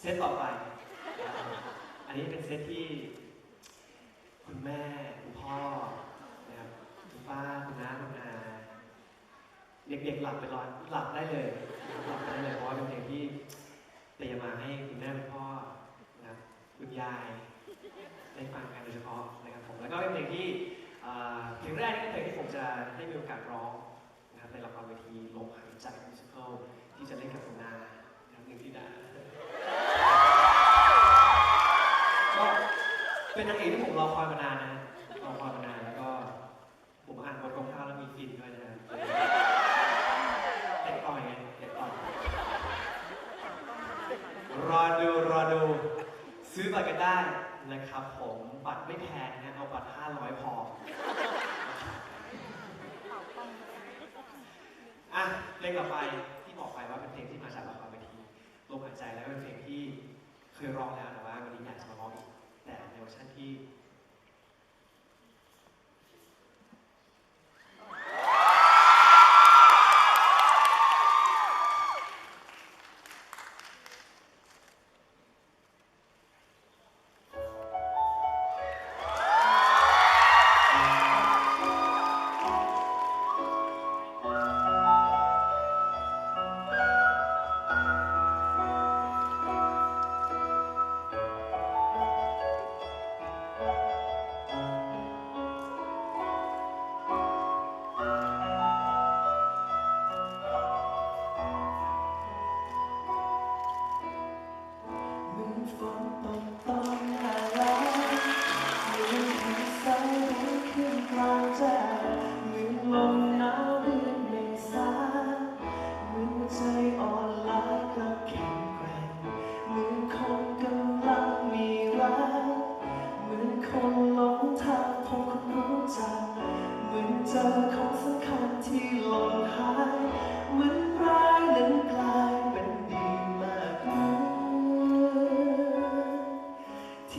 เซตต่อไป อันนี้เป็นเซตที่ คุณแม่ คุณพ่อนะครับคุณป้าคุณน้าคุณอาเด็กๆหลับไปร้อนหลับได้เลยหลับได้เลยเพราะเป็นเพลงที่เตรียมมาให้คุณแม่คุณพ่อนะครับคุณยายได้ฟังกันโดยเฉพาะนะครับผมแล้วก็เป็นเพลงที่เพลงแรกนี่เป็นเพลงที่ผมจะได้มีโอกาสร้องนะครับในละครเวทีลมหายใจมิวสิควลที่จะเล่นกับคุณนา เป็นนางเอกที่ผมรอคอยมานานนะรอคอยมานานแล้วก็ ผมอ่านบทกองข้าวแล้วมีฟินด้วยนะเตะต่อยไงเตะต่อยรอดูรอดูซื้อบัตรกันได้นะครับ ผมบัตรไม่แพงนะเอาบัตร500 พออะเพลงต่อไปที่บอกไปว่าเป็นเพลงที่มาจากละครเวทีลมหายใจแล้วเป็นเพลงที่เคยร้องแล้วแต่ว่าวันนี้อยากจะมาร้องอีก แต่ใ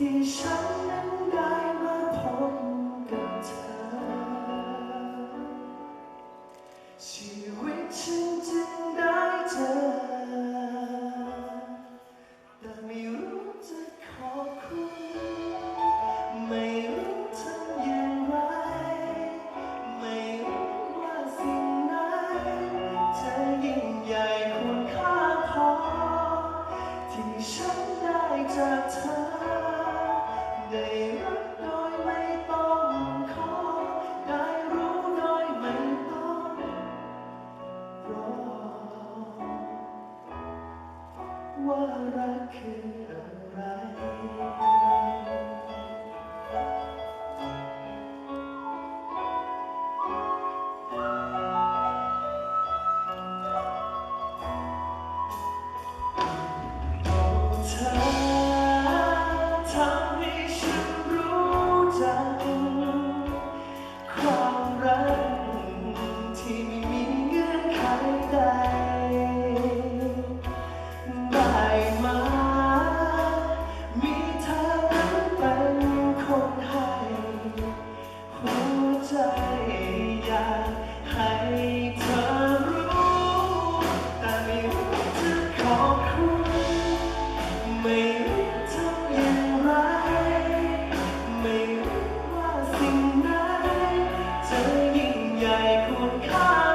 ที่ฉันได้มาพบกับเธอ ชีวิตฉันจะ you. อยากให้เธอรู้ แต่ไม่รู้จะขอบคุณไม่รู้ทำอย่างไร ไม่รู้ว่าสิ่งไหนเธยิ่งใหญ่คุณค่า